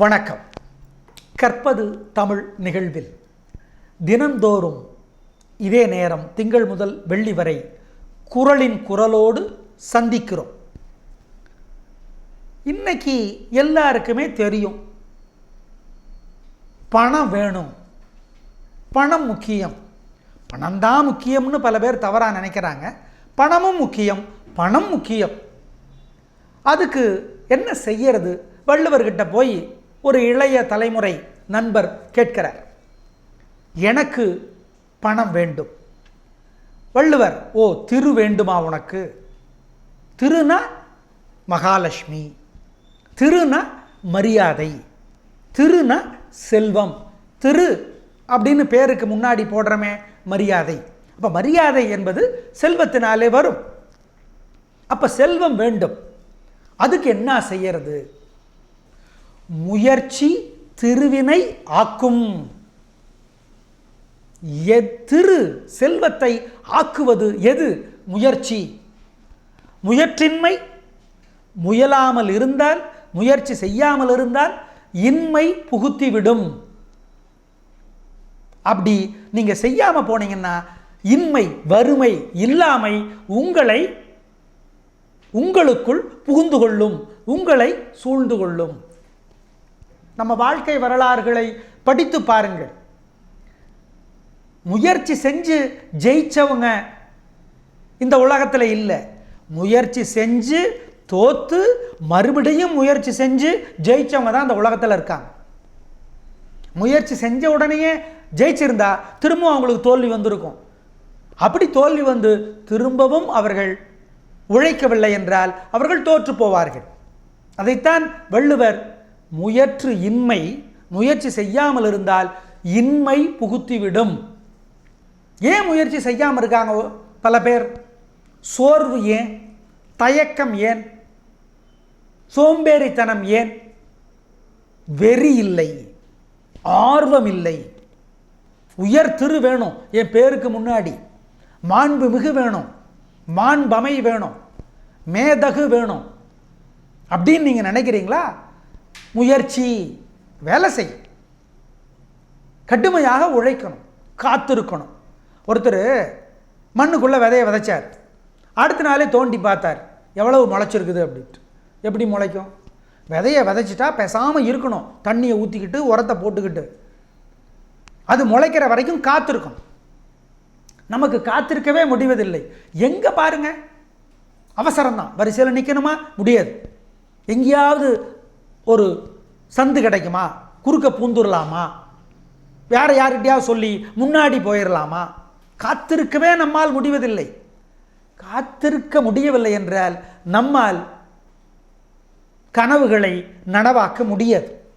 வணக்கம். கற்பது தமிழ் நிகழ்வில். தினந்தோறும் இதே நேரம் திங்கள் முதல் வெள்ளி வரை குரலின் குரலோடு சந்திக்கிறோம். இன்னைக்கு எல்லாருக்குமே தெரியும். பணம் வேணும். பணம் முக்கியம். பணம் தான் முக்கியம்னு பல பேர் தவறாக நினைக்கிறாங்க. பணமும் முக்கியம். பணம் முக்கியம். அதுக்கு என்ன செய்யறது? வள்ளுவர்கிட்ட போய் ஒரு இளைய தலைமுறை நண்பர் கேட்கிறார். எனக்கு பணம் வேண்டும். வள்ளுவர் ஓ திரு வேண்டுமா உனக்கு? திருனா மகாலட்சுமி? திருனா மரியாதை? திருனா செல்வம்? திரு அப்படின்னு பேருக்கு முன்னாடி போடுறமே மரியாதை. அப்போ மரியாதை என்பது செல்வத்தினாலே வரும். அப்போ செல்வம் வேண்டும். அதுக்கு என்ன செய்யறது? முயற்சி திருவினை ஆக்கும். எ- திரு செல்வத்தை ஆக்குவது எது? முயற்சி. முயற்றின்மை முயலாமல் இருந்தால் முயற்சி செய்யாமல் இருந்தால் இன்மை புகுத்திவிடும். அப்படி நீங்கள் செய்யாமல் போனீங்கன்னா இன்மை வறுமை இல்லாமை உங்களை உங்களுக்குள் புகுந்து கொள்ளும் உங்களை சூழ்ந்து கொள்ளும். நம்ம வாழ்க்கை வரலாறுகளை படித்து பாருங்கள். முயற்சி செஞ்சு ஜெயிச்சவங்க இந்த உலகத்தில் இல்லை. முயற்சி செஞ்சு தோத்து மறுபடியும் முயற்சி செஞ்சு ஜெயிச்சவங்க தான் இந்த உலகத்தில் இருக்காங்க. முயற்சி செஞ்ச உடனேயே ஜெயிச்சிருந்தா திரும்பவும் அவங்களுக்கு தோல்வி வந்திருக்கும். அப்படி தோல்வி வந்து திரும்பவும் அவர்கள் உழைக்கவில்லை என்றால் அவர்கள் தோற்று போவார்கள். அதைத்தான் வள்ளுவர் முயற்று இன்மை முயற்சி செய்யாமல் இருந்தால் இன்மை புகுத்திவிடும். ஏன் முயற்சி செய்யாமல் இருக்காங்க பல பேர்? சோர்வு ஏன்? தயக்கம் ஏன்? சோம்பேறித்தனம் ஏன்? வெறி இல்லை. ஆர்வம் இல்லை. உயர் திரு வேணும். என் பேருக்கு முன்னாடி. மாண்பு மிகு வேணும். மாண்பமை வேணும். மேதகு வேணும். அப்படின்னு நீங்கள் நினைக்கிறீங்களா? முயற்சி வேலை செய் கடுமையாக உழைக்கணும் காத்திருக்கணும். ஒருத்தர் மண்ணுக்குள்ளே விதையை விதைச்சார். அடுத்த நாளே தோண்டி பார்த்தார். எவ்வளவு முளைச்சிருக்குது அப்படின்ட்டு. எப்படி முளைக்கும்? விதையை விதைச்சிட்டா பேசாமல் இருக்கணும். தண்ணியை ஊற்றிக்கிட்டு உரத்தை போட்டுக்கிட்டு. அது முளைக்கிற வரைக்கும் காத்திருக்கும். நமக்கு காத்திருக்கவே முடிவதில்லை. எங்கே பாருங்க? அவசரம்தான். வரிசையில் நிற்கணுமா முடியாது. எங்கேயாவது ஒரு சந்து கிடைக்குமா? குறுக்க பூந்துடலாமா வேற யார்கிட்டயாவது சொல்லி முன்னாடி போயிடலாமா காத்திருக்கவே நம்மால் முடிவதில்லை. காத்திருக்க முடியவில்லை என்றால் நம்மால் கனவுகளை நனவாக்க முடியாது.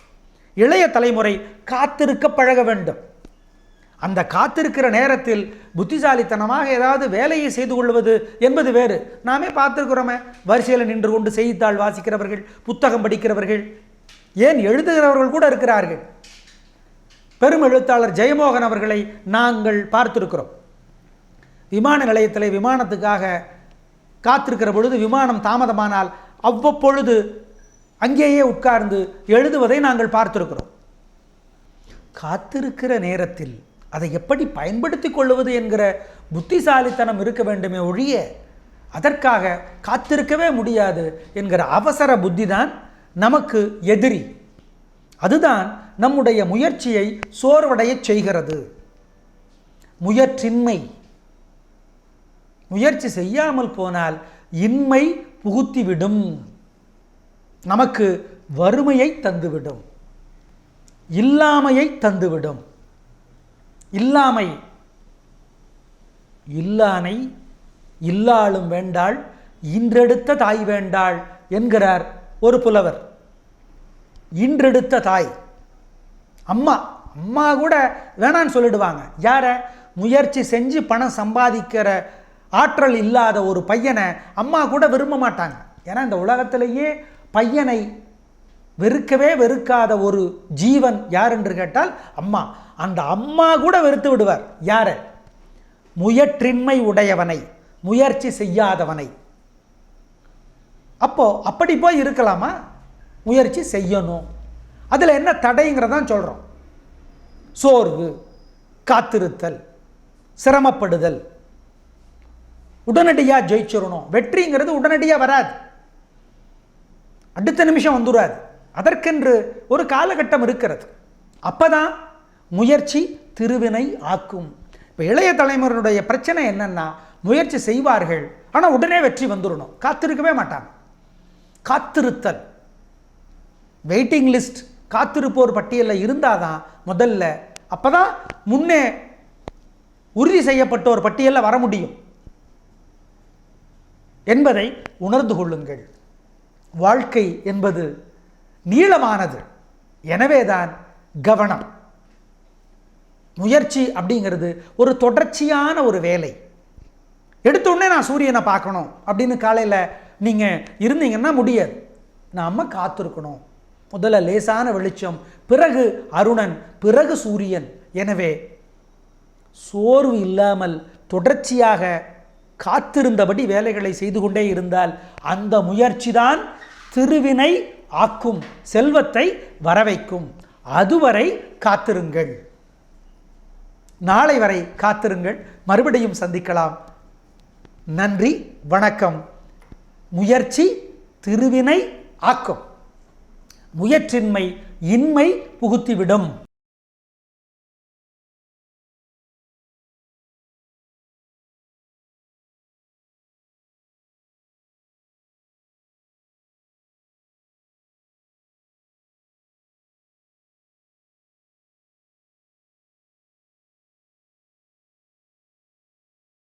இளைய தலைமுறை காத்திருக்க பழக வேண்டும். அந்த காத்திருக்கிற நேரத்தில் புத்திசாலித்தனமாக ஏதாவது வேலையை செய்து கொள்வது என்பது வேறு. நாமே பார்த்துருக்கிறோமே வரிசையில் நின்று கொண்டு செய்தித்தாள் வாசிக்கிறவர்கள் புத்தகம் படிக்கிறவர்கள் ஏன் எழுதுகிறவர்கள் கூட இருக்கிறார்கள்? பெரும் எழுத்தாளர் ஜெயமோகன் அவர்களை நாங்கள் பார்த்திருக்கிறோம். விமான நிலையத்தில் விமானத்துக்காக காத்திருக்கிற பொழுது விமானம் தாமதமானால் அவ்வப்பொழுது அங்கேயே உட்கார்ந்து எழுதுவதை நாங்கள் பார்த்திருக்கிறோம். காத்திருக்கிற நேரத்தில் அதை எப்படி பயன்படுத்திக் கொள்வது என்கிற புத்திசாலித்தனம் இருக்க வேண்டுமே ஒழிய அதற்காக காத்திருக்கவே முடியாது என்கிற அவசர புத்தி தான் நமக்கு எதிரி. அதுதான் நம்முடைய முயற்சியை சோர்வடையச் செய்கிறது. முயற்சின்மை. முயற்சி செய்யாமல் போனால் இன்மை புகுத்திவிடும். நமக்கு வறுமையை தந்துவிடும். இல்லாமையை தந்துவிடும். இல்லாமை. இல்லானை இல்லாளும் வேண்டாள் இன்றெடுத்த தாய் வேண்டாள் என்கிறார் ஒரு புலவர். இன்றெடுத்த தாய். அம்மா அம்மா கூட வேணான்னு சொல்லிடுவாங்க. யாரை? முயற்சி செஞ்சு பணம் சம்பாதிக்கிற ஆற்றல் இல்லாத ஒரு பையனை அம்மா கூட விரும்ப மாட்டாங்க. ஏன்னா இந்த உலகத்திலேயே பையனை வெறுக்கவே வெறுக்காத ஒரு ஜீவன் யார் என்று கேட்டால் அம்மா. அந்த அம்மா கூட வெறுத்து விடுவார். யாரை? முயற்றின்மை உடையவனை முயற்சி செய்யாதவனை. அப்போ அப்படி போய் இருக்கலாமா? முயற்சி செய்யணும். அதில் என்ன தடைங்கிறதான் சொல்கிறோம் சோர்வு காத்திருத்தல் சிரமப்படுதல். உடனடியாக ஜெயிச்சிடணும். வெற்றிங்கிறது உடனடியாக வராது. அடுத்த நிமிஷம் வந்துடாது அதற்கென்று ஒரு காலகட்டம் இருக்கிறது. அப்போதான் முயற்சி திருவினை ஆக்கும். இப்போ இளைய தலைமுறையினுடைய பிரச்சனை என்னென்னா முயற்சி செய்வார்கள் ஆனால் உடனே வெற்றி வந்துடணும் காத்திருக்கவே மாட்டாங்க. காத்திருத்தல். வெயிட்டிங் லிஸ்ட் காத்திருப்போர் பட்டியலில் இருந்தால் தான் முதல்ல அப்போ தான் முன்னே உறுதி செய்யப்பட்டோர் பட்டியலில் வர முடியும். என்பதை உணர்ந்து கொள்ளுங்கள். வாழ்க்கை என்பது நீளமானது. எனவேதான் கவனம். முயற்சி அப்படிங்கிறது ஒரு தொடர்ச்சியான ஒரு வேலை. எடுத்தோடனே நான் சூரியனை பார்க்கணும் அப்படின்னு காலையில் நீங்கள் இருந்தீங்கன்னா முடியாது. நாம் காத்திருக்கணும். முதல்ல லேசான வெளிச்சம் பிறகு அருணன் பிறகு சூரியன். எனவே சோர்வு இல்லாமல் தொடர்ச்சியாக காத்திருந்தபடி வேலைகளை செய்து கொண்டே இருந்தால் அந்த முயற்சி தான் திருவினை ஆக்கும் செல்வத்தை வரவைக்கும். அதுவரை காத்திருங்கள். நாளை வரை காத்திருங்கள். மறுபடியும் சந்திக்கலாம். நன்றி வணக்கம். முயற்சி திருவினை ஆக்கும். முயற்றின்மை இன்மை புகுத்திவிடும்.